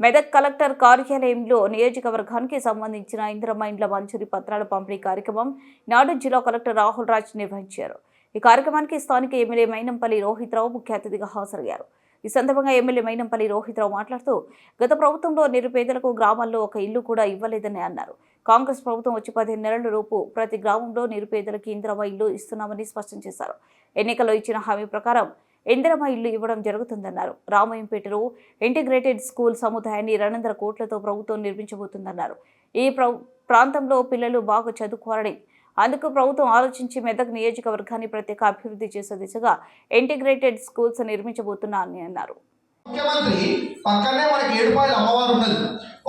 Medak collector కార్యాలయంలో నియోజకవర్గానికి సంబంధించిన ఇందిరమ్మ ఇండ్ల మంజూరీ పత్రాల పంపిణీ కార్యక్రమం నాడు జిల్లా కలెక్టర్ రాహుల్ రాజ్ నిర్వహించారు. ఈ కార్యక్రమానికి స్థానిక ఎమ్మెల్యే మైనంపల్లి రోహిత్రావు ముఖ్య అతిథిగా హాజరయ్యారు. ఈ సందర్భంగా ఎమ్మెల్యే మైనంపల్లి రోహిత్రావు మాట్లాడుతూ గత ప్రభుత్వంలో నిరుపేదలకు గ్రామాల్లో ఒక ఇల్లు కూడా ఇవ్వలేదని అన్నారు. కాంగ్రెస్ ప్రభుత్వం వచ్చి పదిహేను నెలల లోపు ప్రతి గ్రామంలో నిరుపేదలకు ఇంద్రమ ఇల్లు ఇస్తున్నామని స్పష్టం చేశారు. ఎన్నికల్లో ఇచ్చిన హామీ ప్రకారం ఇందిరమ్మ ఇల్లు ఇవ్వడం జరుగుతుందన్నారు. రామయ్యంపేటలో ఇంటిగ్రేటెడ్ స్కూల్ సముదాయాన్ని రెండొందల కోట్లతో ప్రభుత్వం నిర్మించబోతుందన్నారు. ఈ ప్రాంతంలో పిల్లలు బాగా చదువుకోవాలని అందుకు ప్రభుత్వం ఆలోచించి మెదక్ నియోజకవర్గాన్ని ప్రత్యేక అభివృద్ధి చేసే దిశగా ఇంటిగ్రేటెడ్ స్కూల్స్ నిర్మించబోతున్నా అని అన్నారు. ముఖ్యమంత్రి పక్కనే మనకి ఏడుపాయల అమ్మవారు ఉన్నది.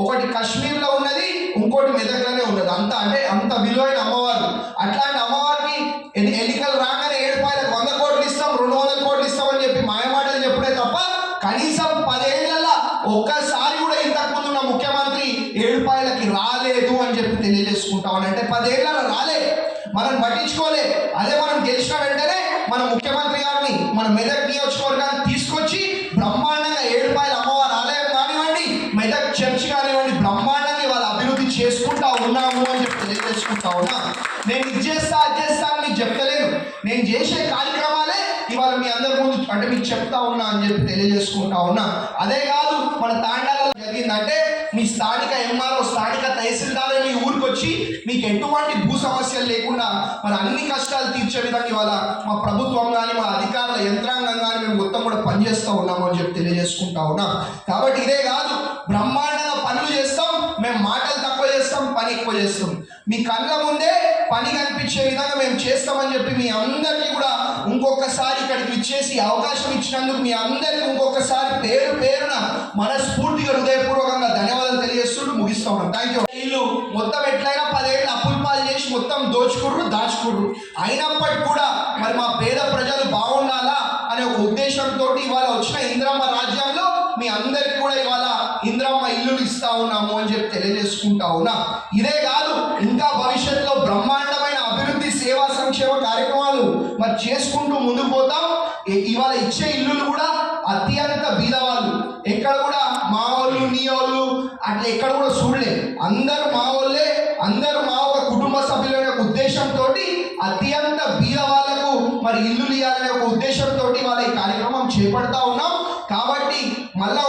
ఒకటి కాశ్మీర్లో ఉన్నది ఇంకోటి మెదక్లోనే ఉన్నది. అంత అంటే అంత విలువైన రాలేదు అని చెప్పి తెలియజేసుకుంటామని అంటే పదేళ్ళలో రాలే. మనం పట్టించుకోలే. అదే మనం గెలిచిన వెంటనే మన ముఖ్యమంత్రి గారిని మన మెదక్ నియోజకవర్గాన్ని తీసుకొచ్చి బ్రహ్మాండంగా ఏడుపాయల అమ్మవారి ఆలయం కానివ్వండి మెదక్ చర్చ్ కానివ్వండి బ్రహ్మాండంగా వాళ్ళు అభివృద్ధి చేసుకుంటా ఉన్నాము అని చెప్పి తెలియజేసుకుంటా ఉన్నా. నేను ఇది చేస్తా అది చేస్తా అని మీకు చెప్తలేను నేను చేసే కార్యక్రమాలే ఇవాళ మీ అందరి ముందు అంటే మీకు చెప్తా ఉన్నా అని చెప్పి తెలియజేసుకుంటా ఉన్నా. అదే కాదు మన తాండాలలో జరిగిందంటే మీ స్థానిక ఎంఆర్ఓ స్థానిక తహసీల్దార్ మీ ఊరికి వచ్చి మీకు ఎటువంటి భూ సమస్యలు లేకుండా మన అన్ని కష్టాలు తీర్చే విధంగా ఇవాళ మా ప్రభుత్వం కానీ మా అధికారుల యంత్రాంగం కానీ మేము మొత్తం కూడా పనిచేస్తూ ఉన్నాము అని చెప్పి తెలియజేసుకుంటా ఉన్నాం. కాబట్టి ఇదే కాదు బ్రహ్మాండంగా పనులు చేస్తాం మేము మాటలు తక్కువ చేస్తాం పని ఎక్కువ చేస్తాం. మీ కళ్ళ ముందే పని కనిపించే విధంగా మేము చేస్తామని చెప్పి మీ అందరికీ కూడా ఇంకొకసారి ఇక్కడికి ఇచ్చేసి అవకాశం ఇచ్చినందుకు మీ అందరికీ ఇంకొకసారి పేరు పేరున మనస్ఫూర్తిగా హృదయపూర్వకంగా ధన్యవాదాలు తెలియజేస్తూ ముగిస్తా ఉన్నాం. థ్యాంక్ యూ వీళ్ళు మొత్తం ఎట్లయినా పదేళ్ళు అప్పుల పాలు చేసి మొత్తం దోచుకుర్రు దాచుకుర్రు. అయినప్పటికీ కూడా మరి మా పేద ప్రజలు బాగుండాలా అనే ఒక ఉద్దేశంతో ఇవాళ వచ్చిన ఇంద్రమ్మ రాజ్యంలో మీ అందరికి కూడా ఇవాళ ఇంద్రమ్మ ఇల్లు ఇస్తా ఉన్నాము అని చెప్పి తెలియజేసుకుంటా ఉన్నా. ఇదే కాదు ఇంకా భవిష్యత్తులో బ్రహ్మాండమైన అభివృద్ధి సేవా సంక్షేమ కార్యక్రమం కాదు మరి చేసుకుంటూ ముందుకు పోతాం. ఇవాళ ఇచ్చే ఇల్లులు కూడా అత్యంత బీదవాళ్ళు. ఎక్కడ కూడా మా వాళ్ళు నీ వాళ్ళు అట్లా ఎక్కడ కూడా చూడలే. అందరు మా వాళ్ళే అందరు మా ఒక కుటుంబ సభ్యుల యొక్క ఉద్దేశంతో అత్యంత బీద వాళ్ళకు మరి ఇల్లు ఇవ్వాలనే ఒక ఉద్దేశంతో వాళ్ళ ఈ కార్యక్రమం చేపడతా ఉన్నాం. కాబట్టి మళ్ళా